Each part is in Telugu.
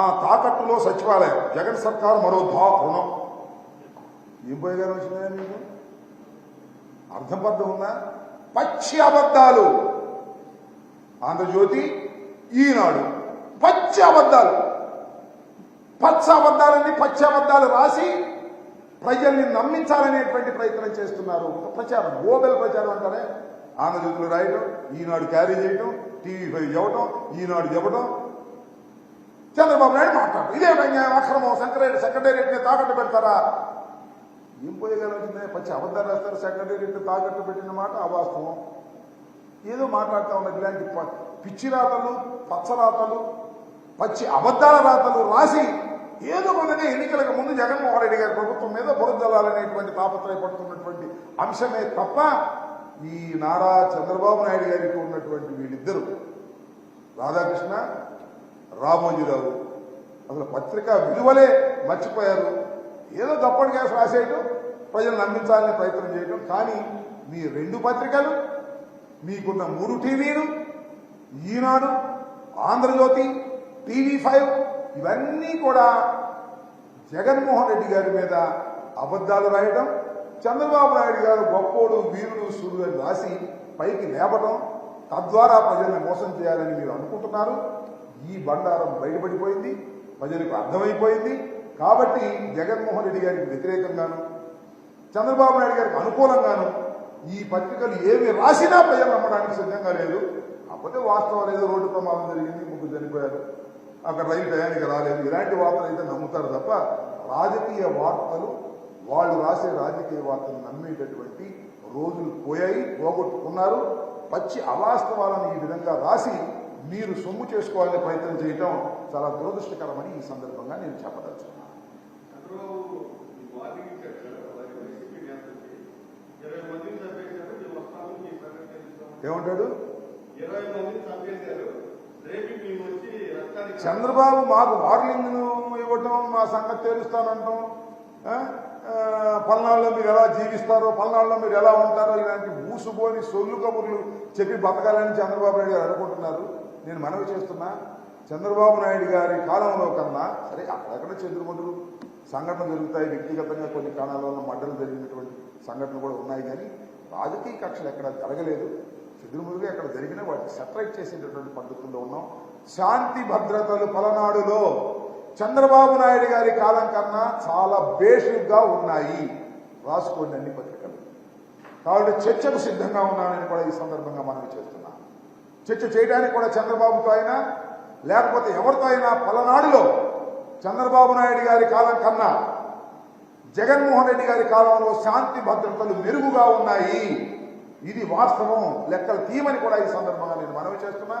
ఆ తాకట్టులో సచివాలయం. జగన్ సర్కార్ మరో ధా రుణం. ఏం పోయగానే వచ్చినాయా మీకు అర్థం పర్థం ఉందా? పచ్చి అబద్ధాలు. ఆంధ్రజ్యోతి ఈనాడు పచ్చి అబద్ధాలు. పచ్చ అబద్ధాలన్నీ పచ్చి అబద్ధాలు రాసి ప్రజల్ని నమ్మించాలనేటువంటి ప్రయత్నం చేస్తున్నారు. ఒక ప్రచారం గోబెల్ ప్రచారం అంటారే. ఆంధ్రజ్యోతిలో రాయటం ఈనాడు క్యారీ చేయటం టీవీ ఫైవ్ చెప్పటం ఈనాడు చెప్పటం చంద్రబాబు నాయుడు మాట్లాడు ఇదేమైనా అక్రమం సెక్రటరీ సెక్రటేరియట్ని తాకట్టు పెడతారా? ఏం పోయగలిగిందే పచ్చి అబద్ధాలు రాస్తారు సెక్రటేరియట్ని తాకట్టు పెట్టిన మాట అవాస్తవం. ఏదో మాట్లాడుతూ ఉన్నది ఇలాంటి పిచ్చి రాతలు పచ్చ రాతలు పచ్చి అబద్ధాల రాతలు రాసి ఏదో కొందనే ఎన్నికలకు ముందు జగన్మోహన్ రెడ్డి గారి ప్రభుత్వం మీద బురదలాలనేటువంటి తాపత్రయపడుతున్నటువంటి అంశమే తప్ప ఈ నారా చంద్రబాబు నాయుడు గారికి ఉన్నటువంటి వీళ్ళిద్దరు. రాధాకృష్ణ రామోజీరావు. అసలు పత్రిక విలువలే మర్చిపోయారు. ఏదో తప్పటి కేసు రాసేయటం ప్రజలు నమ్మించాలనే ప్రయత్నం చేయటం. కానీ మీ రెండు పత్రికలు మీకున్న మూడు టీవీలు ఈనాడు ఆంధ్రజ్యోతి టీవీ ఫైవ్ ఇవన్నీ కూడా జగన్మోహన్ రెడ్డి గారి మీద అబద్ధాలు రాయటం చంద్రబాబు నాయుడు గారు గొప్పోడు వీరుడు సూర్యుడు అని రాసి పైకి లేపటం తద్వారా ప్రజల్ని మోసం చేయాలని మీరు అనుకుంటున్నారు. ఈ బండారం బయటపడిపోయింది ప్రజలకు అర్థమైపోయింది. కాబట్టి జగన్మోహన్ రెడ్డి గారికి వ్యతిరేకంగాను చంద్రబాబు నాయుడు గారికి అనుకూలంగాను ఈ పత్రికలు ఏమి రాసినా ప్రజలు నమ్మడానికి సిద్ధంగా లేదు. కాకపోతే వాస్తవం ఏదో రోడ్డు ప్రమాదం జరిగింది ముగ్గురు చనిపోయారు. అక్కడ రైలు టయానికి రాలేదు. ఇలాంటి వార్తలు అయితే నమ్ముతారు తప్ప రాజకీయ వార్తలు వాళ్ళు రాసే రాజకీయ వార్తలు నమ్మేటటువంటి రోజులు పోయాయి పోగొట్టుకున్నారు. పచ్చి అవాస్తవాలను ఈ విధంగా రాసి మీరు సొమ్ము చేసుకోవాలనే ప్రయత్నం చేయటం చాలా దురదృష్టకరమని ఈ సందర్భంగా నేను చెప్పదలుచుకున్నాను. ఏమంటాడు? చంద్రబాబు మాకు వార్నింగ్ ఇవ్వటం మా సంగతి తేలుస్తానంటాం. పల్నాడులో మీరు ఎలా జీవిస్తారో పల్నాడులో మీరు ఎలా ఉంటారో ఇలాంటి మూసుపోని సొల్లు కబుర్లు చెప్పి బతకాలని చంద్రబాబు నాయుడు గారు అనుకుంటున్నారు. నేను మనవి చేస్తున్నా చంద్రబాబు నాయుడు గారి కాలంలో కన్నా సరే అక్కడక్కడ చంద్రముద్రులు సంఘటనలు జరుగుతాయి వ్యక్తిగతంగా కొన్ని కాలాల వల్ల మడ్డలు జరిగినటువంటి సంఘటనలు కూడా ఉన్నాయి కానీ రాజకీయ కక్షలు ఎక్కడ జరగలేదు. చెదురుముదురుగా ఎక్కడ జరిగినా వాటిని సెటరైట్ చేసేటటువంటి పద్ధతుల్లో ఉన్నాం. శాంతి భద్రతలు పలనాడులో చంద్రబాబు నాయుడు గారి కాలం కన్నా చాలా బేషుగ్గా ఉన్నాయి. రాసుకోండి అన్ని పత్రికలు. కాబట్టి చర్చకు సిద్ధంగా ఉన్నానని కూడా ఈ సందర్భంగా మనవి చేస్తున్నాం. చర్చ చేయడానికి కూడా చంద్రబాబుతో అయినా లేకపోతే ఎవరితో అయినా పలనాడులో చంద్రబాబు నాయుడు గారి కాలం కన్నా జగన్మోహన్ రెడ్డి గారి కాలంలో శాంతి భద్రతలు మెరుగుగా ఉన్నాయి. ఇది వాస్తవం. లెక్కలు తీయమని కూడా ఈ సందర్భంగా నేను మనవి చేస్తున్నా.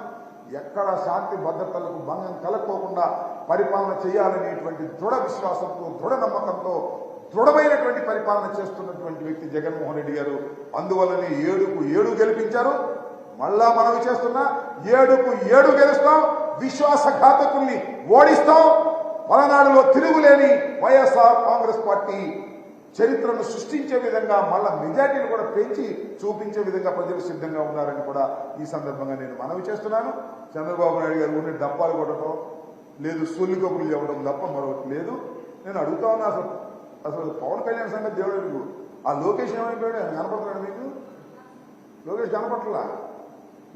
ఎక్కడ శాంతి భద్రతలకు భంగం కలగకోకుండా పరిపాలన చేయాలనేటువంటి దృఢ విశ్వాసంతో దృఢ నమ్మకంతో దృఢమైనటువంటి పరిపాలన చేస్తున్నటువంటి వ్యక్తి జగన్మోహన్ రెడ్డి గారు. అందువల్లనే ఏడుకు ఏడు గెలిపించారు. మళ్ళా మనవి చేస్తున్నా ఏడుకు ఏడు గెలుస్తాం విశ్వాసఘాతకుల్ని ఓడిస్తాం. మలనాడులో తిరుగులేని వైఎస్ఆర్ కాంగ్రెస్ పార్టీ చరిత్రను సృష్టించే విధంగా మళ్ళా మెజార్టీని కూడా పెంచి చూపించే విధంగా ప్రజలు సిద్ధంగా ఉన్నారని కూడా ఈ సందర్భంగా నేను మనవి చేస్తున్నాను. చంద్రబాబు నాయుడు గారు ఉండి డప్పాలు కొట్టడం లేదు సొల్లు కబుర్లు చెప్పడం తప్ప మరొకటి లేదు. నేను అడుగుతా ఉన్నా అసలు అసలు పవన్ కళ్యాణ్ సంగతి దేవుడు ఆ లోకేష్ ఏమైపోయాడు? కనపడుతున్నాడు మీకు లోకేష్ కనపట్లా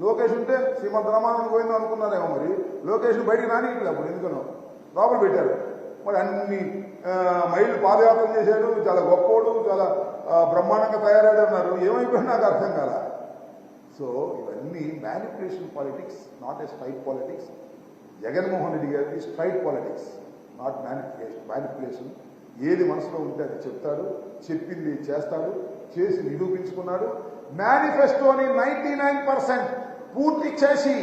లోకేష్ ఉంటే శ్రీమంత రామానంద పోయిందో అనుకున్నారేమో మరి. లోకేష్ బయటికి రానియట్లేదు అప్పుడు ఎందుకనో. లోపల పెట్టారు. మరి అన్ని ఆ, మైళ్ళు పాదయాత్ర చేశాడు. చాలా గొప్పోడు చాలా బ్రహ్మాండంగా తయారాడు అన్నారు ఏమైపోయినా నాకు అర్థం కాల. సో ఇవన్నీ manipulation politics not a straight politics Jaganmohan Reddy గారికి straight politics not manipulation manipulation ఏది మనసులో ఉంటే అది చెప్తాడు చెప్పింది చేస్తాడు చేసి నిరూపించుకున్నాడు. మేనిఫెస్టోని నైన్టీ నైన్ పర్సెంట్ పూర్తి చేసి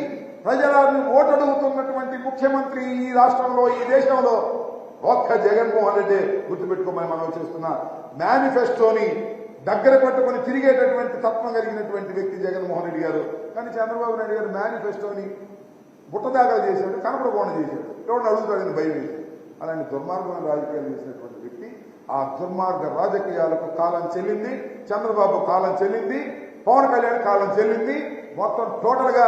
ప్రజలను ఓటడుగుతున్నటువంటి ముఖ్యమంత్రి ఈ రాష్ట్రంలో ఈ దేశంలో ఒక్క జగన్మోహన్ రెడ్డి గుర్తుపెట్టుకోమని మనం చేస్తున్నా. మేనిఫెస్టోని దగ్గర పట్టుకొని తిరిగేటటువంటి తత్వం కలిగినటువంటి వ్యక్తి జగన్మోహన్ రెడ్డి గారు. కానీ చంద్రబాబు నాయుడు గారు మేనిఫెస్టోని బుట్టదాఖలు చేశాడు కనపడకుండా చేశాడు. ఎవరిని అడుగుతాడని భయం వేసి అలాంటి దుర్మార్గమైన రాజకీయాలు చేసినటువంటి వ్యక్తి ఆ దుర్మార్గ రాజకీయాలకు కాలం చెల్లింది చంద్రబాబు కాలం చెల్లింది పవన్ కళ్యాణ్ కాలం చెల్లింది. మొత్తం టోటల్గా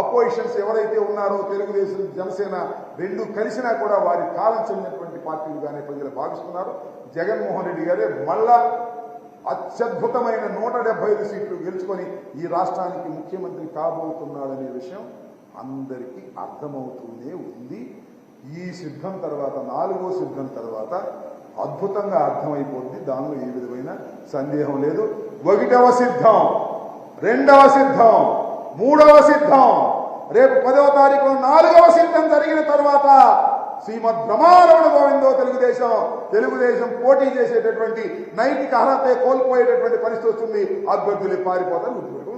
అపోజిషన్స్ ఎవరైతే ఉన్నారో తెలుగుదేశం జనసేన రెండు కలిసినా కూడా వారి కాలం చెందినటువంటి పార్టీలుగానే ప్రజలు భావిస్తున్నారు. జగన్మోహన్ రెడ్డి గారే మళ్ళా అత్యద్భుతమైన నూట డెబ్బై ఐదు సీట్లు గెలుచుకొని ఈ రాష్ట్రానికి ముఖ్యమంత్రి కాబోతున్నాడనే విషయం అందరికీ అర్థమవుతూనే ఉంది. ఈ సిద్ధం తర్వాత నాలుగో సిద్ధం తర్వాత అద్భుతంగా అర్థమైపోద్ది దానిలో ఏ విధమైన సందేహం లేదు. ఒకటవ సిద్ధం. రెండవ సిద్ధం. మూడవ సిద్ధం. రేపు పదవ తారీఖు నాలుగవ సిద్ధం జరిగిన తర్వాత శ్రీమద్ బ్రహ్మారమణ గోవిందో తెలుగుదేశం తెలుగుదేశం పోటీ చేసేటటువంటి నైతిక అర్హత కోల్పోయేటటువంటి పరిస్థితి వస్తుంది. అభ్యర్థులు పారిపోతారు